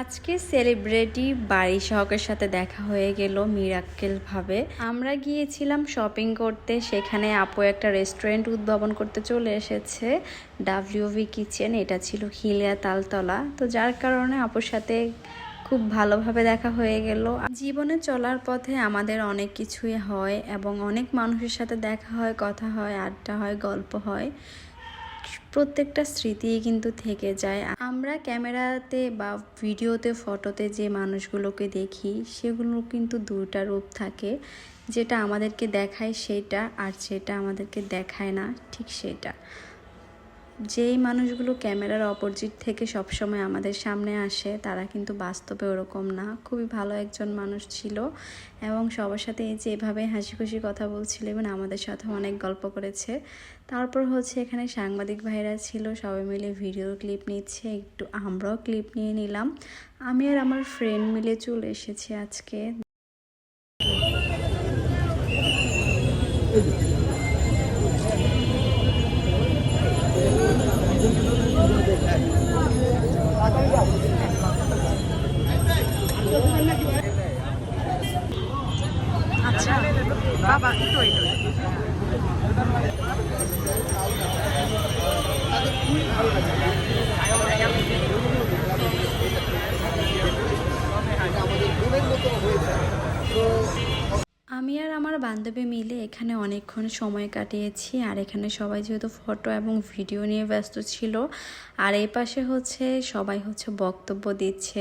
আজকে সেলিব্রিটি বাড়ি সহকের সাথে দেখা হয়ে গেল মিরাক্কেল ভাবে আমরা গিয়েছিলাম শপিং করতে, সেখানে আপু একটা রেস্টুরেন্ট উদ্ভাবন করতে চলে এসেছে, ডাব্লিউভি কিচেন, এটা ছিল হিলিয়া তালতলা। তো যার কারণে আপুর সাথে খুব ভালোভাবে দেখা হয়ে গেল। জীবনে চলার পথে আমাদের অনেক কিছুই হয় এবং অনেক মানুষের সাথে দেখা হয়, কথা হয়, আড্ডা হয়, গল্প হয়। প্রত্যেকটা স্মৃতি কিন্তু থেকে যায়। আমরা ক্যামেরাতে বা ভিডিওতে, ফটোতে যে মানুষগুলোকে দেখি, সেগুলো কিন্তু দুটা রূপ থাকে। যেটা আমাদেরকে দেখায় সেটা, আর যেটা আমাদেরকে দেখায় না, ঠিক সেটা। যেই মানুষগুলো ক্যামেরার অপোজিট থেকে সবসময় আমাদের সামনে আসে, তারা কিন্তু বাস্তবে ওরকম না। খুবই ভালো একজন মানুষ ছিল এবং সবার সাথে এই যে এভাবে হাসি খুশি কথা বলছিল এবং আমাদের সাথে অনেক গল্প করেছে। তারপর হচ্ছে এখানে সাংবাদিক ভাইরা ছিল, সবাই মিলে ভিডিও ক্লিপ নিচ্ছে, একটু আমরাও ক্লিপ নিয়ে নিলাম। আমি আর আমার ফ্রেন্ড মিলে চলে এসেছি আজকে। আমি আর আমার বান্ধবী মিলে এখানে অনেকক্ষণ সময় কাটিয়েছি, আর এখানে সবাই যেহেতু ফটো এবং ভিডিও নিয়ে ব্যস্ত ছিল, আর এই পাশে হচ্ছে সবাই হচ্ছে বক্তব্য দিচ্ছে।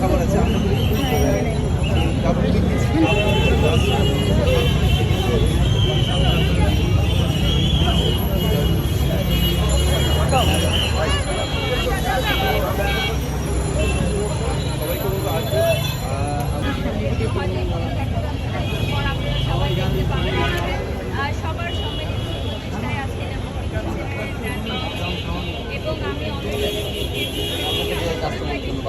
খাবার আছে আমরা খাবার সবাইকে বলব আসবে সবার সম্মিলিত প্রচেষ্টায় আজকে এটা মুক্তি পাচ্ছে এবং আমি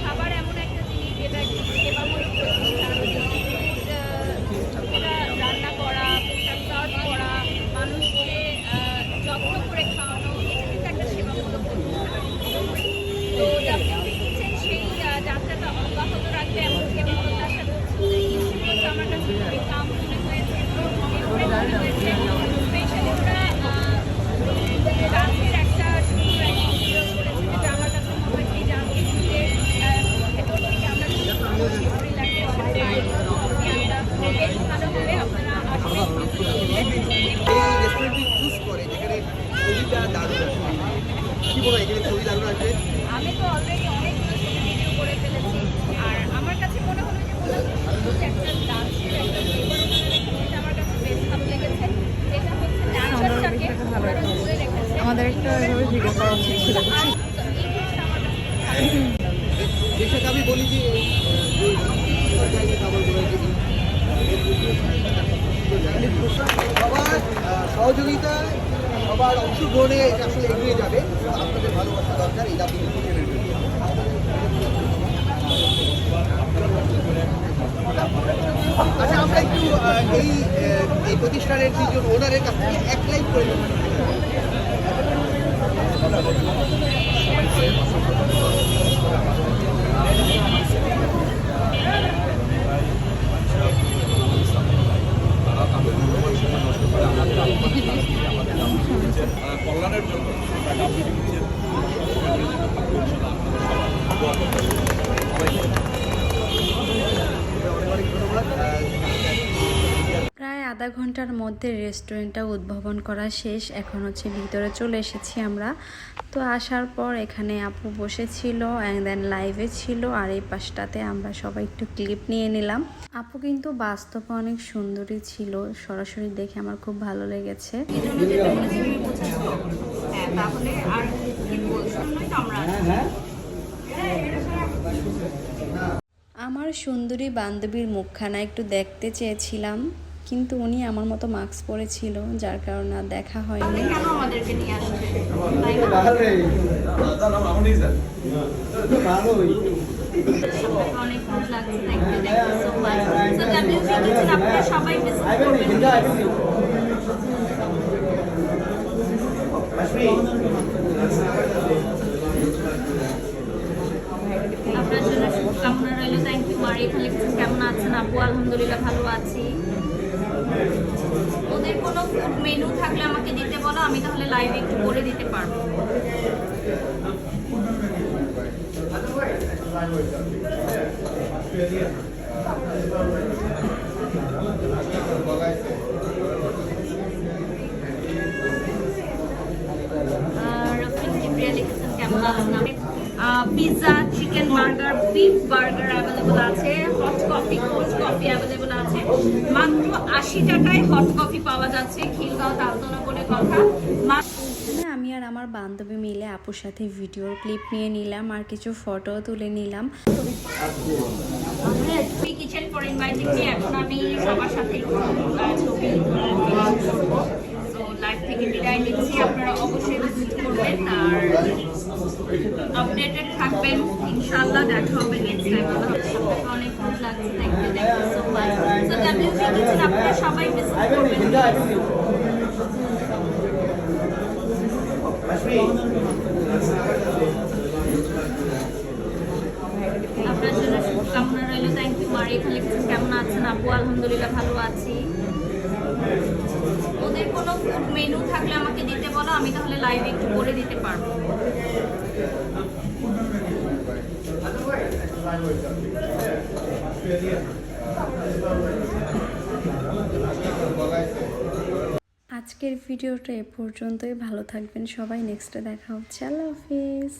খাবার এমন একটা জিনিস যেটা একটি সেবামূলক প্রতিষ্ঠান এটা রান্না করা পোশাক সার্ভ করা মানুষকে আহ, যত্ন করে খাওয়ানো এটা কিন্তু একটা সেবামূলক প্রতিষ্ঠান তো ডাব্লিউপি কিচেন সেই আহ, যাত্রাটা অব্যাহত রাখবে এমন থেকে প্রত্যাশা করছি ইনস্টিটিউট আমার কাছে খুবই কাম মনে হয়েছে এরপরে মনে হয়েছে স্পেশালি ওরা ডান্সের একটা সুন্দর একটা ভিডিও করেছে যেটা আমার কাছে মনে হয় এই ডান্সের যে ভেতর থেকে আমরা সুন্দর রিল্যাক্সেশন পাই আমরা বেশ ভালো হবে আপনারা আসবেন এই রেস্টুরেন্টটি চুজ করে যেখানে ছবিটা দারুণ আসবে কি বলো এখানে ছবি দারুণ আসবে আমি তো অলরেডি অনেকগুলো ছবি ভিডিও করে ফেলেছি। আর আমার কাছে মনে হলো যে বললাম যে সুন্দর যে একটা ডান্সের একটা ফ্লেভার এটা আমার কাছে বেশ ভালো লেগেছে। যেটা হচ্ছে ডান্সারটাকে ওরা ধরে রেখেছে। আমাদের একটা এভাবে ভিডিও করা উচিত ছিল। আমি বলি যে সবার আহ, সহযোগিতায় সবার অংশগ্রহণে এটা আসলে এগিয়ে যাবে। আপনাদের ভালোবাসা দরকার, এই দাবি আচ্ছা আমরা একটু এই এই প্রতিষ্ঠানের তিনজন ওনারের কাছ থেকে এক লাইন করে। কল্যাণের আধা ঘণ্টার মধ্যে রেস্টুরেন্টটা উদ্ভাবন করা শেষ। এখন হচ্ছে ভিতরে চলে এসেছি আমরা। তো আসার পর এখানে আপু বসেছিল অ্যান্ড দেন লাইভে ছিল আর এই পাশটাতে আমরা সবাই একটু ক্লিপ নিয়ে নিলাম। আপু কিন্তু বাস্তবে অনেক সুন্দরী ছিল। সরাসরি দেখে আমার খুব ভালো লেগেছে। আমার সুন্দরী বান্ধবীর মুখখানা একটু দেখতে চেয়েছিলাম। কিন্তু উনি আমার মতো মাস্ক পরেছিল, যার কারণে আর দেখা হয়নি। কিচেন আপনারা জন্য শুভকামনা রইল। থ্যাংক ইউ এখানে লিখছেন কেমন আছেন? আপু, আলহামদুলিল্লাহ, ভালো আছি ওদের কোনো ফুড মেনু থাকলে আমাকে দিতে বলো আমি তাহলে লাইভে একটু করে দিতে পারব। Pizza chicken burger beef burger available আছে hot coffee cold coffee available আছে। মাত্র আশি টাকায় হট কফি পাওয়া যাচ্ছে খিলগাঁও তালতলা বলে কথা। আমি আর আমার বান্ধবী মিলে আপুর সাথে ভিডিওর ক্লিপ নিয়ে নিলাম আর কিছু ফটো তুলে নিলাম। আপনারা থাকবেন। দেখা হবে অনেক সবাই আপনার জন্য শুভকামনা রইল। থ্যাংক ইউ আর এখানে কেমন আছেন আপু? আলহামদুলিল্লাহ ভালো আছি। ওদের কোনো মেনু থাকলে আমাকে দিতে বলো, আমি তাহলে লাইভে একটু করে দিতে পারব। আজকের ভিডিওটা এ পর্যন্তই। ভালো থাকবেন সবাই। নেক্সটে দেখা হচ্ছে। আল্লাহ হাফিজ।